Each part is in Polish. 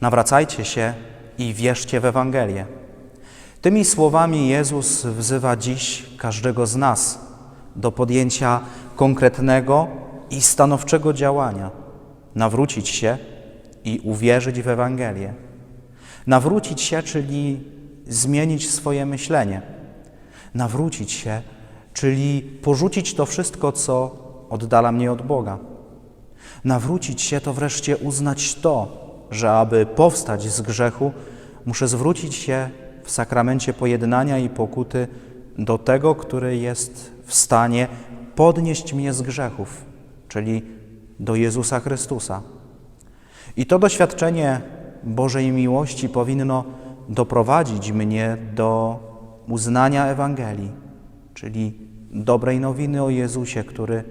Nawracajcie się i wierzcie w Ewangelię. Tymi słowami Jezus wzywa dziś każdego z nas do podjęcia konkretnego i stanowczego działania, nawrócić się i uwierzyć w Ewangelię. Nawrócić się, czyli zmienić swoje myślenie. Nawrócić się, czyli porzucić to wszystko, co oddala mnie od Boga. Nawrócić się to wreszcie uznać to, że aby powstać z grzechu, muszę zwrócić się w sakramencie pojednania i pokuty do tego, który jest w stanie podnieść mnie z grzechów, czyli do Jezusa Chrystusa. I to doświadczenie Bożej miłości powinno doprowadzić mnie do uznania Ewangelii, czyli dobrej nowiny o Jezusie, który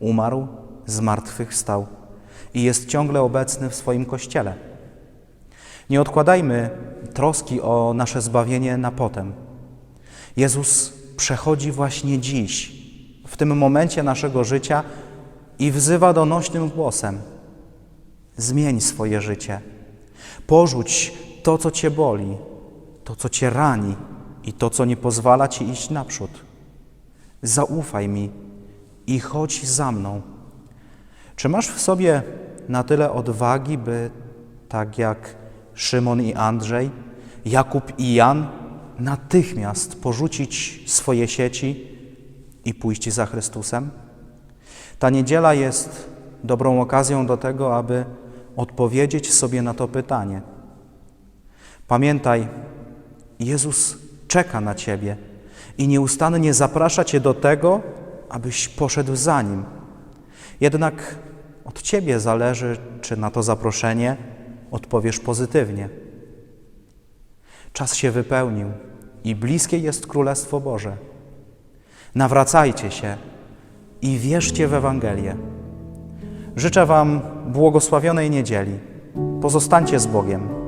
umarł, zmartwychwstał i jest ciągle obecny w swoim Kościele. Nie odkładajmy troski o nasze zbawienie na potem. Jezus przechodzi właśnie dziś, w tym momencie naszego życia i wzywa donośnym głosem: Zmień swoje życie. Porzuć to, co cię boli, to, co cię rani i to, co nie pozwala ci iść naprzód. Zaufaj mi i chodź za mną. Czy masz w sobie na tyle odwagi, by tak jak Szymon i Andrzej, Jakub i Jan, natychmiast porzucić swoje sieci i pójść za Chrystusem? Ta niedziela jest dobrą okazją do tego, aby odpowiedzieć sobie na to pytanie. Pamiętaj, Jezus czeka na Ciebie i nieustannie zaprasza Cię do tego, abyś poszedł za Nim. Jednak od Ciebie zależy, czy na to zaproszenie odpowiesz pozytywnie. Czas się wypełnił i bliskie jest Królestwo Boże. Nawracajcie się i wierzcie w Ewangelię. Życzę Wam błogosławionej niedzieli. Pozostańcie z Bogiem.